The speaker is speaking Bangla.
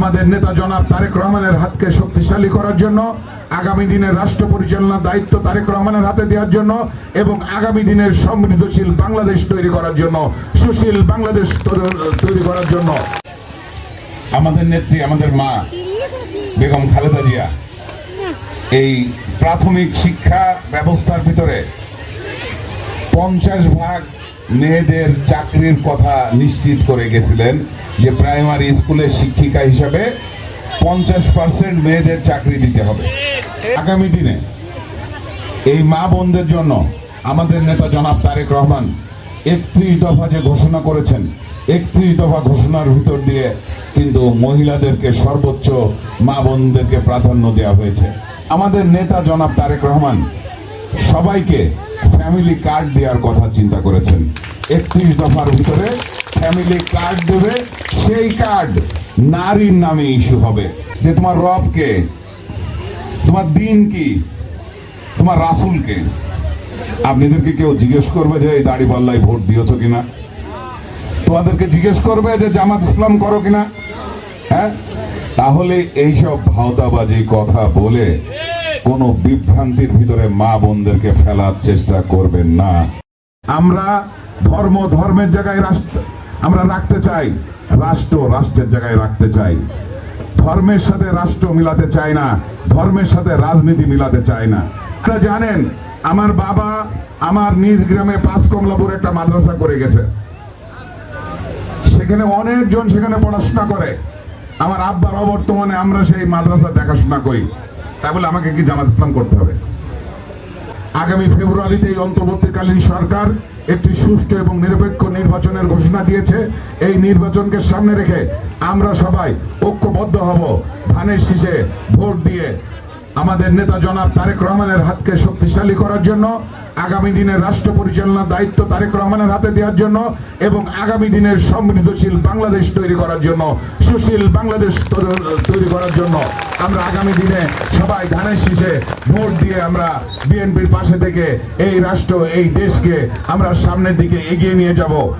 আমাদের নেতা জনাব তারেক রহমানের হাতকে শক্তিশালী করার জন্য, আগামী দিনের রাষ্ট্র পরিচালনার দায়িত্ব তারেক রহমানের হাতে দেওয়ার জন্য এবং আগামী দিনের সমৃদ্ধশীল বাংলাদেশ তৈরি করার জন্য, সুশীল বাংলাদেশ তৈরি- করার জন্য। আমাদের নেত্রী, আমাদের মা, বেগম খালেদা জিয়া, এই প্রাথমিক শিক্ষা ব্যবস্থার ভিতরে পঞ্চাশ ভাগ মেয়েদের চাকরির কথা নিশ্চিত করে গেছিলেন যে প্রাইমারি স্কুলের শিক্ষিকা হিসাবে পঞ্চাশ পার্সেন্ট মেয়েদের চাকরি দিতে হবে। আগামী দিনে এই মা বোনদের জন্য আমাদের নেতা জনাব তারেক রহমান একত্রিশ দফা যে ঘোষণা করেছেন, একত্রিশ দফা ঘোষণার ভিতর দিয়ে কিন্তু মহিলাদেরকে সর্বোচ্চ মা বোনদেরকে প্রাধান্য দেওয়া হয়েছে। আমাদের নেতা জনাব তারেক রহমান সবাইকে ফ্যামিলি কার্ড দেওয়ার কথা চিন্তা করেছেন। একত্রিশ দফার ভিতরে ফ্যামিলি কার্ড দেবে, সেই কার্ড নারীর নামে ইস্যু হবে। যে তোমার রব কে? তোমার দিন কি? তোমার রাসুলকে আপনাদেরকে কেউ জিজ্ঞেস করবে যে, এই দাড়ি পাল্লায় ভোট দিয়েছ কিনা? তোমাদেরকে জিজ্ঞেস করবে যে, জামাত ইসলাম করো কিনা? হ্যাঁ? তাহলে এইসব ভাওতাবাজি কথা বলে কোনো বিভ্রান্তির ভিতরে মা বোনদেরকে ফেলার চেষ্টা করবেন না। আমরা ধর্ম ধর্মের জায়গায় রাষ্ট্র আমরা রাখতে চাই। রাষ্ট্র রাষ্ট্রের জায়গায় রাখতে চাই। ধর্মের সাথে রাষ্ট্র মিলাতে চায় না। ধর্মের সাথে রাজনীতি মিলাতে চায় না। আপনারা জানেন, আমার বাবা আমার নিজ গ্রামে পাঁচ কমলাপুর একটা মাদ্রাসা করে গেছে। সেখানে অনেকজন সেখানে পড়াশোনা করে। আমার আব্বার অবর্তমানে আমরা সেই মাদ্রাসা দেখাশোনা করি। তাই বলে আমাকে কি জামাত ইসলাম করতে হবে? আগামী ফেব্রুয়ারিতে এই অন্তর্বর্তীকালীন সরকার একটি সুষ্ঠু এবং নিরপেক্ষ নির্বাচনের ঘোষণা দিয়েছে। এই নির্বাচনকে সামনে রেখে আমরা সবাই ঐক্যবদ্ধ হব। ধানের শীষে ভোট দিয়ে আমাদের নেতা জনাব তারেক রহমানের হাতকে শক্তিশালী করার জন্য, আগামী দিনের রাষ্ট্র পরিচালনার দায়িত্ব তারেক রহমানের হাতে দেওয়ার জন্য এবং আগামী দিনের সমৃদ্ধশীল বাংলাদেশ তৈরি করার জন্য, সুশীল বাংলাদেশ তৈরি- করার জন্য আমরা আগামী দিনে সবাই ধানের শীষে ভোট দিয়ে আমরা বিএনপির পাশে থেকে এই রাষ্ট্র, এই দেশকে আমরা সামনের দিকে এগিয়ে নিয়ে যাব।